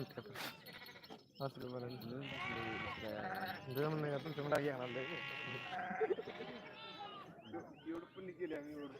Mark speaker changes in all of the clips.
Speaker 1: म्हणते आता असलं बरं जम नाही का तुमच्या मला घेणार लय.
Speaker 2: एवढं पुण्य केले आम्ही एवढं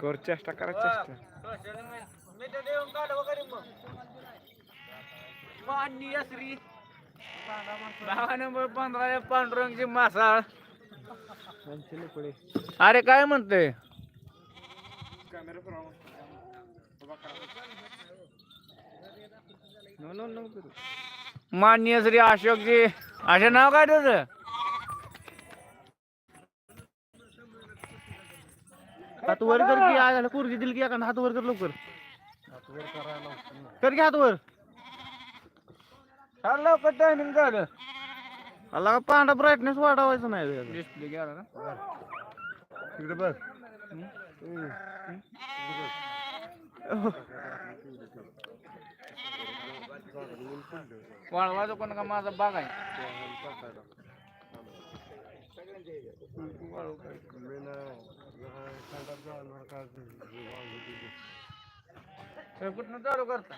Speaker 1: कर चेष्टा करा चेष्टा.
Speaker 2: श्री दहा नंबर पंधरा पांडुरंगची मासाळ. अरे काय म्हणते मान्य श्री अशोकजी. असे नाव काय त्याचं
Speaker 1: हात वर कर की आय झालं कुर्गी दिली की एखादा हात वर कर लवकर. हात वर करायला कर की हात वर.
Speaker 2: लवकर टायमिंग झालं.
Speaker 1: आला का पांढरा ब्राईटनेस वाढवायचा नाही.
Speaker 2: डिस्प्ले गेला ना
Speaker 1: इकडे बघ.
Speaker 2: वाळवायचं कोण का माझा बाग आहे? हे कुठनं चालू करता?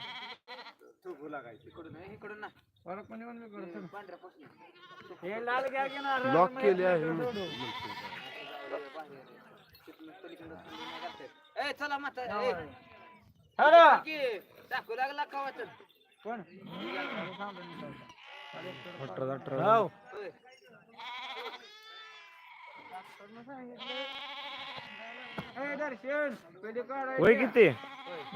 Speaker 2: बरं, कोणी कोणी करतं. हे लाल घ्या की ना
Speaker 1: लॉक केले आहे.
Speaker 2: हॅलो कोण?
Speaker 1: अठरा अठरा
Speaker 2: हो ए, दर्शन कधी काढायचं?
Speaker 1: वय किती?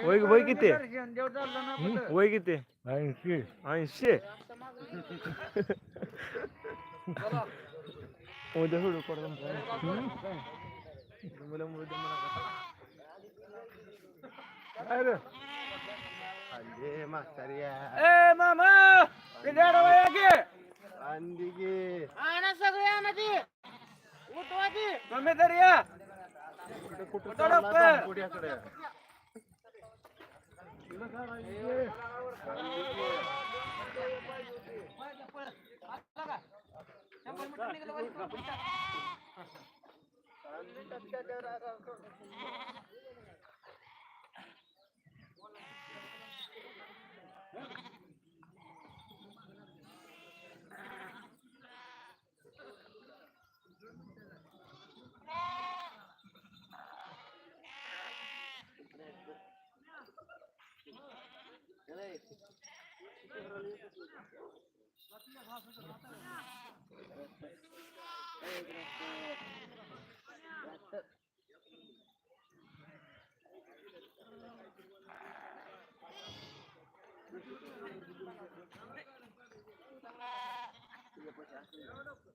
Speaker 1: वय वय किती?
Speaker 2: दर्शन देव चाललं ना? कुठं?
Speaker 1: वय किती?
Speaker 3: ऐंशी.
Speaker 1: ऐंशी? उद्या सोडू अरे
Speaker 2: ए मामा! किती अडवाया की?
Speaker 1: अंडी गे.
Speaker 2: तुम्ही तर या. Ah.
Speaker 1: No, no, no,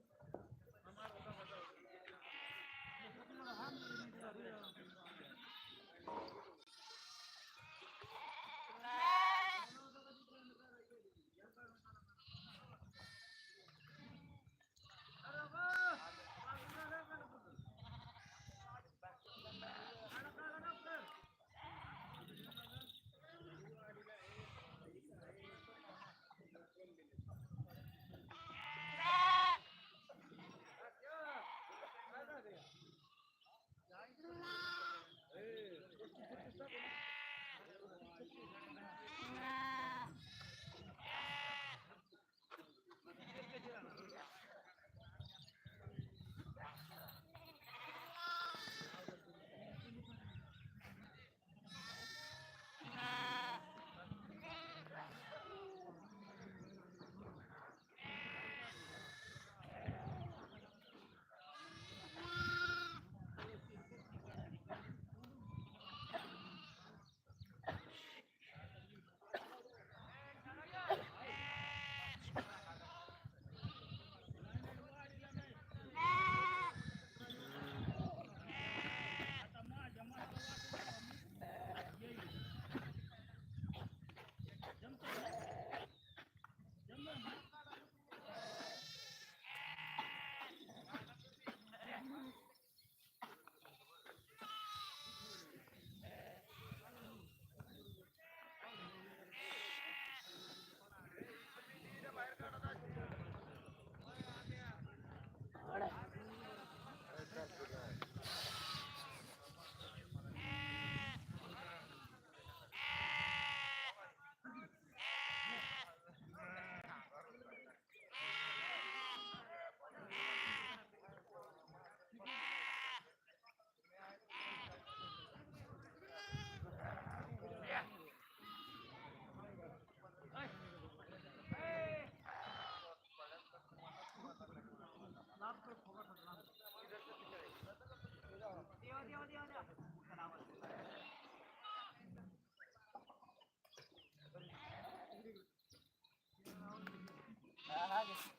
Speaker 1: कुठं कुठं
Speaker 2: कुठं
Speaker 1: चालला
Speaker 2: डॉक्टर?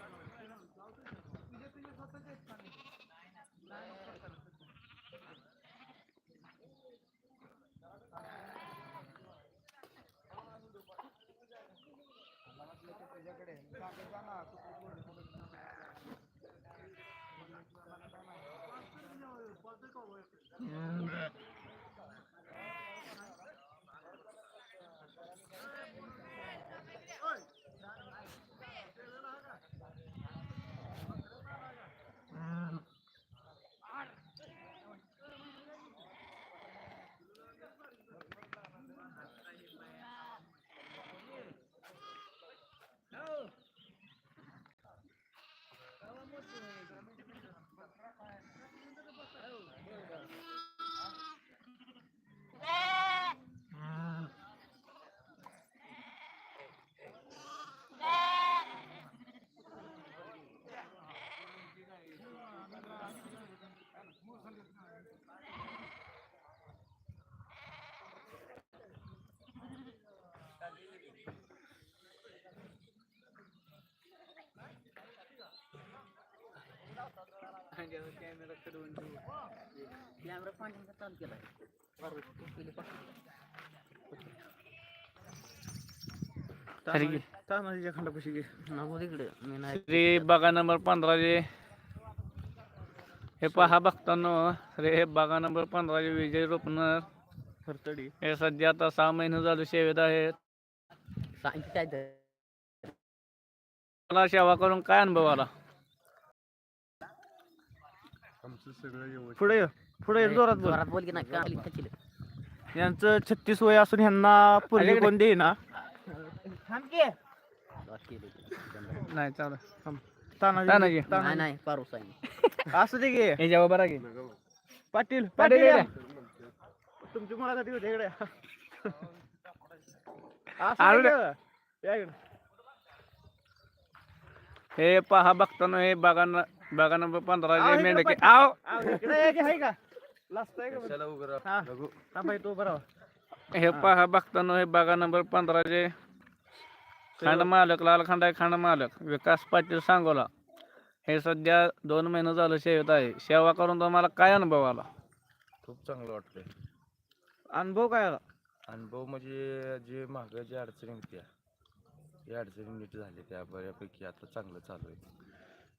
Speaker 2: कॅमेरा
Speaker 3: पाण्याचा चालू केलाय.
Speaker 1: तानाजीच्या खंडापाशी घे.
Speaker 3: नको तिकडे. मी नाही
Speaker 2: श्री बागा नंबर पंधराचे हे पहा बघताना. श्री हे बागा नंबर पंधराचे विजय रोपणर.
Speaker 1: खरतडी.
Speaker 2: हे सध्या आता सहा महिने झाले सेवेत आहेत.
Speaker 3: सांग काय
Speaker 2: मला सेवा करून काय अनुभव आला?
Speaker 1: पुढे ये, पुढे ये, जोरात बोल.
Speaker 3: जोरात बोल की नाही खचिले
Speaker 1: यांचं छत्तीस वय असून ह्यांना पूर्वी
Speaker 2: अलीकडे.
Speaker 1: कोण देईना
Speaker 2: नाही? चालू
Speaker 1: तानाजी
Speaker 2: तानाजी.
Speaker 3: नाही
Speaker 1: तानाजी.
Speaker 3: नाही पारोस आहे
Speaker 1: असू दे
Speaker 2: हे जेव्हा बरा घे
Speaker 1: पाटील
Speaker 2: पाटील
Speaker 1: या. तुमची मुलाखती इकडे
Speaker 2: आलो रे.
Speaker 1: असं या इकडे.
Speaker 2: हे पहा बघताना हे न- बागा नंबर पंधराचे
Speaker 1: इकडे
Speaker 2: मेंढके. आव
Speaker 1: ये की? लास्ट आहे का हा. हा बाई तो बरोबर
Speaker 2: हे पहा बघताना हे बागा नंबर पंधराचे खंड मालक लाल खंडाय खंड मालक. विकास पाटील सांगोला. हे सध्या दोन महिने झालं सेवेत आहे. सेवा करून तुम्हाला काय अनुभव आला?
Speaker 4: खूप चांगलं वाटतंय.
Speaker 1: अनुभव काय आला?
Speaker 4: अनुभव म्हणजे जे मागं जे अडचणी होत्या त्या अडचणी नीट झाल्या त्या बऱ्यापैकी आता चांगलं चालू आहे.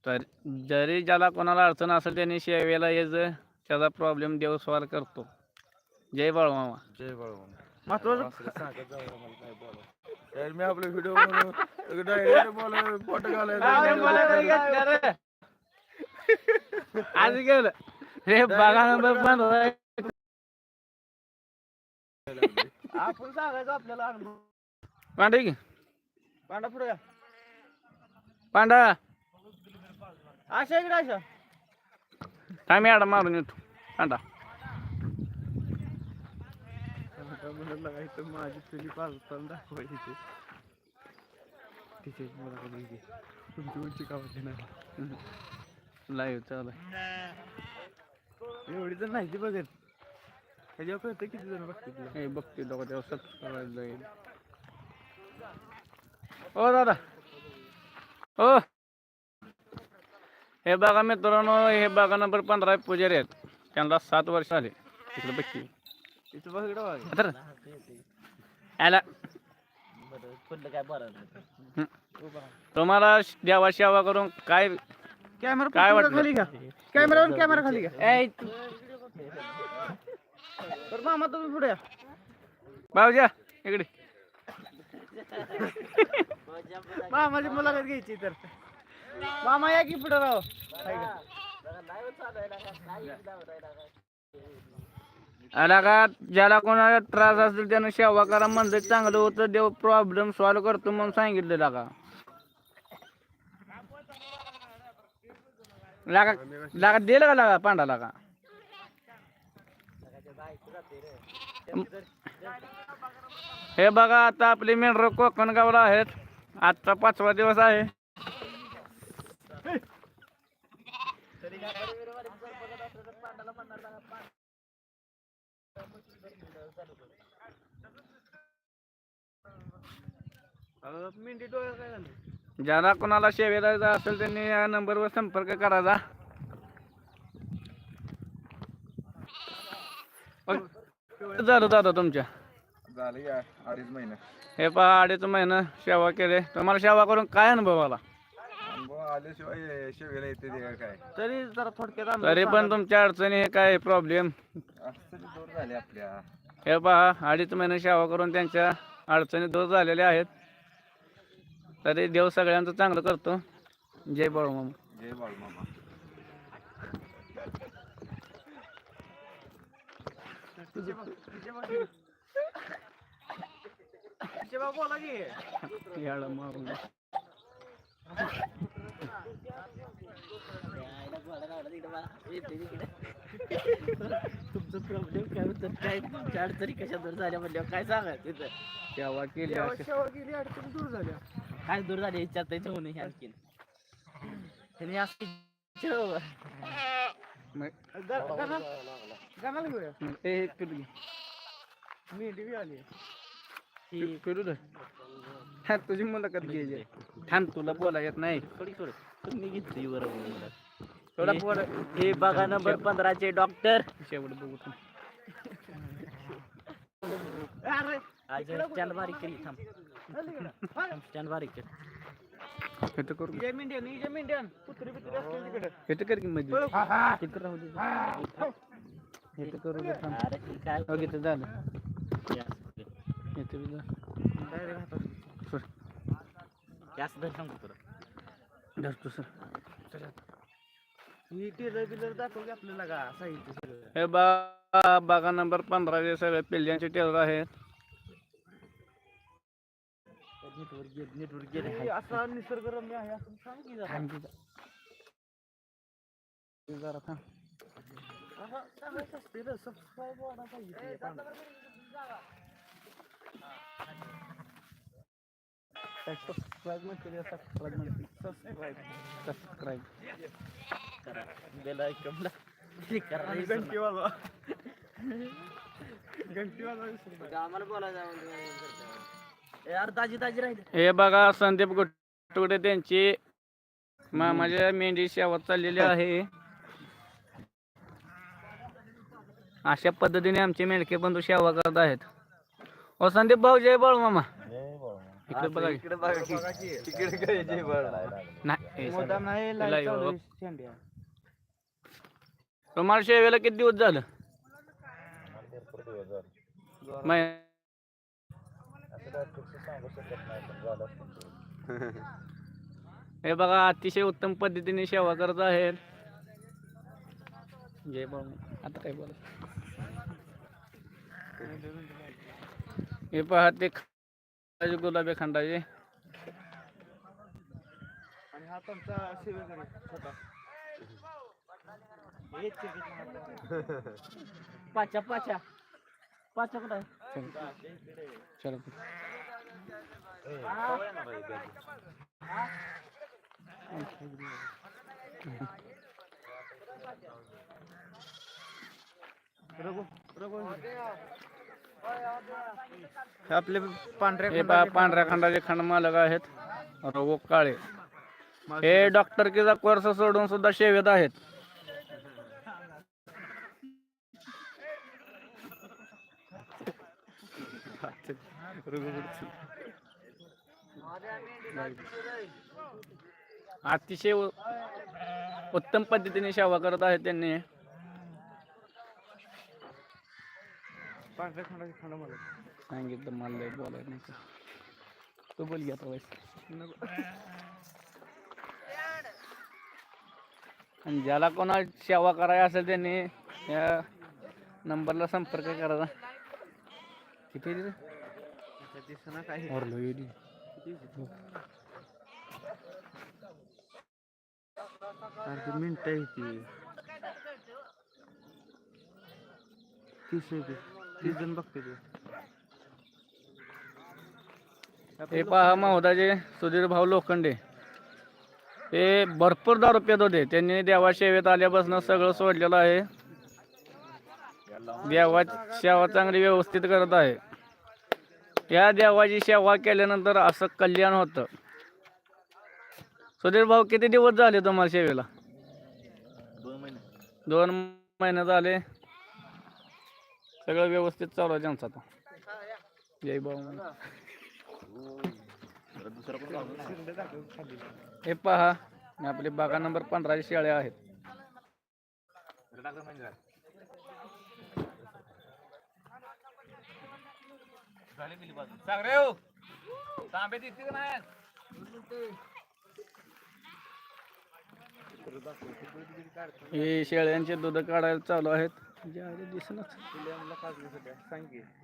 Speaker 2: तर जरी ज्याला कोणाला अडचण असेल त्यांनी सेवेला यायचं त्याचा प्रॉब्लेम देव सॉल्व करतो. जय बाळमामा
Speaker 4: जय
Speaker 1: महत्वाचं
Speaker 4: तर मी आपले व्हिडिओ फोटो
Speaker 2: आज गेलं. रे बागा नंबर पंधरा
Speaker 1: आपण सांगायचं आपल्याला
Speaker 2: पांडा की?
Speaker 1: पांडा पुढे.
Speaker 2: पांडा.
Speaker 1: अशा इकडे अशा.
Speaker 2: काय मी आडा मारून येतो.
Speaker 1: म्हणलं लागायचं माझी तुझी पालताना दाखवायची तिथे मला घे. तुमची उंची कामाची नाही
Speaker 2: लाईव्ह चालू
Speaker 1: एवढी तर नाही ती बघत. ह्याच्यावर कळतं किती जण बघते तुला.
Speaker 2: हे बघते दोघं तेव्हा सबस्क्राईब जाईल. ओ दादा. ओ! हे बघा मित्रांनो हे बघा नंबर पंधरा पुजारी आहेत. त्यांना सात वर्ष आले
Speaker 1: इथं बघ.
Speaker 2: तर तुम्हाला देवा सेवा करून काय
Speaker 1: कॅमेरा
Speaker 2: काय वाटलं?
Speaker 1: खाली घ्या. कॅमेरावर कॅमेरा खाली घ्या. तर मामा तुम्ही पुढे या.
Speaker 2: भाऊजा इकडे.
Speaker 1: मामाची मुलाखत घ्यायची तर. मामा या की पुढे राव? का?
Speaker 2: आला का ज्याला कोणाला त्रास असेल त्यानं सेवा करा म्हणलं चांगलं होतं देव प्रॉब्लेम सॉल्व्ह करतो म्हणून सांगितलेला का? लागा लागा दिलं का लागा पांडा लागा हे बघा आता आपले मेंढर कोकण गावला आहेत. आजचा पाचवा दिवस आहे
Speaker 1: अं, मेंढी डोळ्यात काय झालं
Speaker 2: ज्याला कोणाला सेवेला जायचं असेल त्यांनी या नंबरवर संपर्क करायचा झालं दादा तुमच्या?
Speaker 4: झालं या अडीच महिने.
Speaker 2: हे पहा अडीच महिना सेवा केले. तुम्हाला सेवा करून काय अनुभव आला?
Speaker 4: आल्याशिवाय शेवेला येते ते काय?
Speaker 1: तरी जरा थोडक्यात
Speaker 2: तरी पण
Speaker 1: सांगा.
Speaker 2: तुमच्या अडचणी हे काय प्रॉब्लेम
Speaker 4: असं दूर झाले आपल्या.
Speaker 2: हे पहा अडीच महिने सेवा करून त्यांच्या अडचणी दूर झालेल्या आहेत. तरी देव सगळ्यांचं चांगलं करतो. जय बाळू
Speaker 4: जय बाळूमामा.
Speaker 1: शिवा बोला की.
Speaker 2: याला मारून.
Speaker 3: तुमचं प्रॉब्लेम काय होतं? काय तुमच्या अडचणी कशा दूर झाल्या म्हणल्यावर काय सांगा तिथं?
Speaker 2: सेवा केली
Speaker 1: शेवा अडचण. दूर झाल्या.
Speaker 3: काय दूर झाले? विचारता होऊन हे आणखीन. त्यांनी असं
Speaker 1: घेऊया.
Speaker 2: घे.
Speaker 1: आली.
Speaker 2: दे. हा तुझी मुलाखत घ्यायची थांब तुला बोला येत नाही.
Speaker 3: थोडी थोडी तुम्ही घेतली बरोबर
Speaker 2: थोडा
Speaker 3: हे-
Speaker 2: बोल
Speaker 3: हे बघा नंबर पंधराचे डॉक्टर.
Speaker 2: शेवट बघू थांब.
Speaker 1: अरे
Speaker 3: आज स्टँड बारीक केली थांब. स्टँड बारीक केली.
Speaker 2: इथं करू.
Speaker 1: जय मेंढ्यान जय मेंढ्यान कुत्री बित्री असते तिकडे.
Speaker 2: इथं कर की मध्ये
Speaker 1: पळ.
Speaker 2: इथं राहू दे. इथं करू दे थांब.
Speaker 3: अरे काय?
Speaker 2: हो झालं
Speaker 3: हे.
Speaker 2: इथं
Speaker 1: हातात.
Speaker 2: सर.
Speaker 3: ही
Speaker 1: टेलर बिलर दाखव की आपल्याला का? साहित्य सगळं.
Speaker 2: हे बा बागा नंबर पंधराचे सगळे पिल्ल्यांचे टेलर आहेत.
Speaker 3: नेटवर्क गेलं नेटवर्क
Speaker 1: हे
Speaker 3: गेलं
Speaker 1: असा निसर्गरम्य आहे. असं सांग की जरा.
Speaker 2: थांब तिथं. तू जरा थांब.
Speaker 1: असं सांगायचं असते रे, subscribe वाढा पाहिजे ते. पांढरा.
Speaker 2: काय सबस्क्राईब म्हणते सबस्क्राईब म्हणते. सबस्क्राईब सबस्क्राईब
Speaker 3: करा बेल ऐकून क्लिक करा
Speaker 1: आणि घंटी वाजवा घंटी वाजवा विसरू नका.
Speaker 3: आम्हाला बोलायचं यार ताजी ताजी राहिली
Speaker 2: हे बघा संदीप गुटगुटे त्यांची मामाच्या मेंढी सेवा चाललेली आहे. अशा पद्धतीने आमचे मेंढके बंधू सेवा करत आहेत. ओ संदीप भाऊ जय बाळू मामा. इकडे बघा.
Speaker 4: इकडे बघा जय बाळू
Speaker 2: नाही तुम्हाला सेवेला किती दिवस झालं? हे बघा अतिशय उत्तम पद्धतीने सेवा करत आहेत. जय आता काय बोला हे पहा ते गुलाबी खंडाचे.
Speaker 1: आणि हा तुमचा सेवेकरी छोटा हेच आहे की तुम्हाला.
Speaker 3: पाचा पाचा. पाचा कुठं
Speaker 2: चला.
Speaker 1: हे आपले पांढऱ्या
Speaker 2: पांढऱ्या खंडाचे खंड मालक आहेत. रघु काळे. हे डॉक्टरकीचा कोर्स सोडून सुद्धा सेवेत आहेत. अतिशय उत्तम पद्धतीने सेवा करत आहेत त्यांनी. सांगितलं मला लय बोलायला नाही का. तू बोल घ्या आणि ज्याला कोणा सेवा करायची असेल त्यांनी या नंबरला संपर्क करायचा किती?
Speaker 1: दिसना
Speaker 2: ओरलो येडी.
Speaker 1: मिनिट आहे ती. तीस आहे तीस जण बघते ते.
Speaker 2: हे पहा महोदाचे सुधीर भाऊ लोखंडे. ते भरपूर दारू पित होते. त्यांनी देवा सेवेत आल्यापासून सगळं सोडलेलं आहे. देवा सेवा चांगली व्यवस्थित करत आहे. या देवाची सेवा केल्यानंतर असं कल्याण होतं. सुधीर भाऊ किती दिवस झाले तुम्हाला सेवेला?
Speaker 1: दोन महिने.
Speaker 2: झाले. सगळं व्यवस्थित चालू आहे त्यांचं आता. जय भाऊ हे पहा आपले बागा नंबर पंधराशे शेळ्या आहेत हे. शेळ्यांचे दूध काढायला चालू आहेत.
Speaker 1: दिसणार.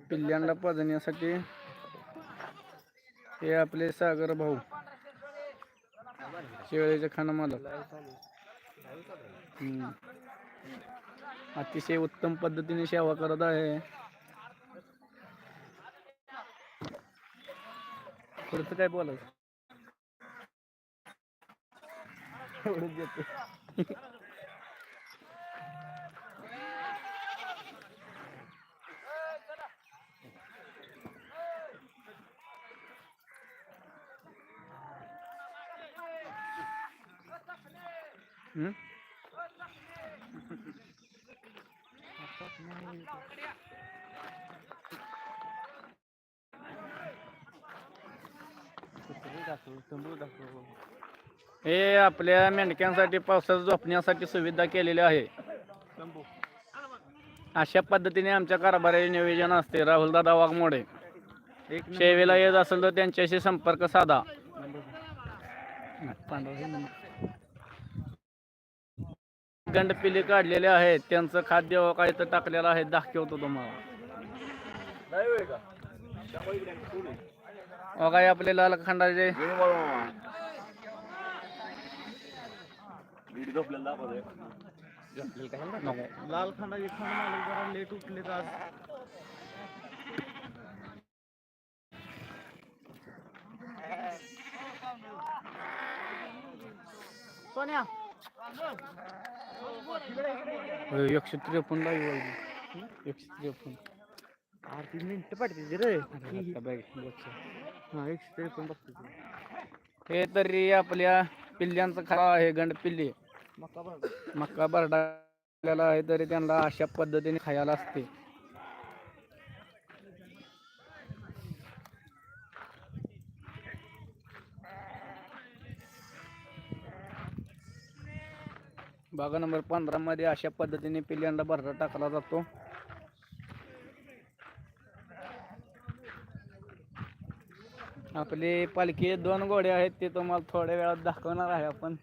Speaker 2: पिल्ल्यांना पाजण्यासाठी. हे आपले सागर भाऊ. शेळीचे खाणं मालक. अतिशय उत्तम पद्धतीने सेवा करत आहे. पुढचं काय बोलायचं एवढंच देतो. हम्म? हे आपल्या मेंढक्यांसाठी पावसात झोपण्यासाठी सुविधा केलेली आहे. अशा पद्धतीने आमच्या कारभाराचे नियोजन असते. राहुल दादा वाघमोडे. सेवेला येत असेल तर त्यांच्याशी संपर्क साधा. गंडपिले काढलेले आहेत. त्यांचं खाद्य काय तर टाकलेलं आहे. दाखवतो तुम्हाला. काय आपले लाल खंडाचे.
Speaker 1: लाल खंडाची खंड मालक जरा लेट उठले तर सोन्या.
Speaker 2: एकशे त्रेपन्न. एकशे त्रेपन्न.
Speaker 1: आरती मिनिट पडते रे.
Speaker 2: बघ.
Speaker 1: हा एकशे त्रेपन्न बघते ते.
Speaker 2: हे तरी आपल्या पिल्ल्यांचं खरा आहे गंड पिल्ली.
Speaker 1: मका बघ
Speaker 2: मका भरडालेला आहे तरी त्यांना अशा पद्धतीने खायला असते. भागा नंबर पंधरा मध्ये अशा पद्धतीने पिल्ल्यांना भरडा टाकला जातो. आपले पालखी दोन घोडे आहेत ते तुम्हाला थोड्या वेळात दाखवणार आहे आपण.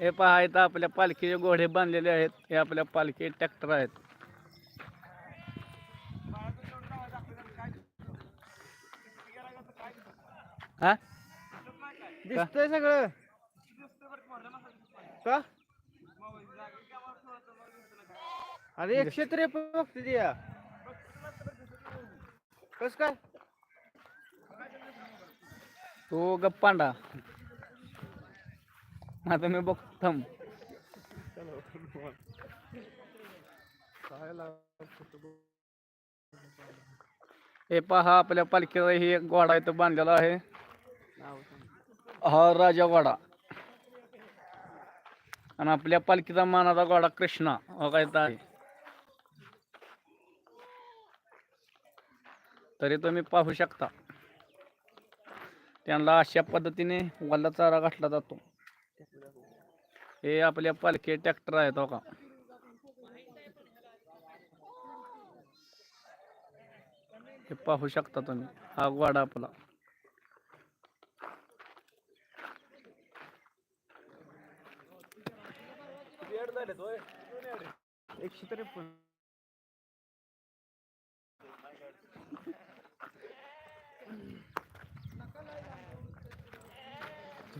Speaker 2: हे पहा इथं आपल्या पालखीचे घोडे बांधलेले आहेत हे आपल्या पालखी ट्रॅक्टर आहेत. हा?
Speaker 1: दिसतंय सगळं. का? अरे एकशे त्रेपन्न बघते तो
Speaker 2: गप्पांडा आता मी बघ थांब हे पहा, आपल्या पालखीचा ही एक घोडा इथं बांधलेला आहे. हा राजा घोडा. आणि आपल्या पालखीचा मानाचा घोडा कृष्णा. हा इथं आहे. तरी तुम्ही पाहू शकता. त्यांना अशा पद्धतीने वल्ला चारा घातला जातो. हे आपल्या पालखी ट्रॅक्टर आहेत हो का हे पाहू शकता तुम्ही. हा वाडा आपला.
Speaker 1: एकशे त्रेपन्न.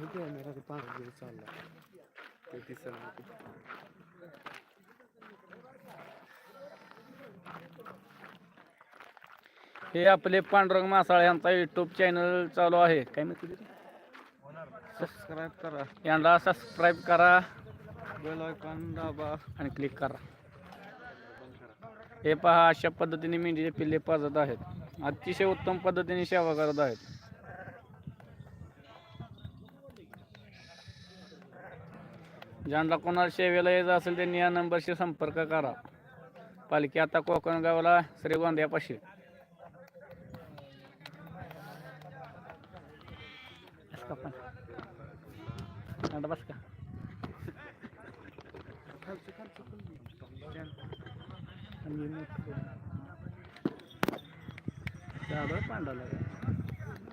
Speaker 1: कॅमेरा ते पाच चालला ते दिसलं
Speaker 2: हे आपले पांडुरंग मासाळ यांचा युट्यूब चॅनल चालू आहे. काय माहिती
Speaker 1: सबस्क्राईब करा.
Speaker 2: यांना सबस्क्राईब करा.
Speaker 1: बेल आयकॉन दाबा.
Speaker 2: आणि क्लिक करा. हे पहा अशा पद्धतीने मेंढीचे पिल्ले पाजत आहेत. अतिशय उत्तम पद्धतीने सेवा करत आहेत. ज्यांना कोणाला सेवेला यायचं असेल त्यांनी या नंबरशी संपर्क करा. पालखी आता कोकण गावाला श्रीगोंद्यापाशी बस का पण? आता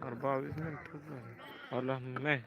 Speaker 1: अरे बावीस मिनिट नाही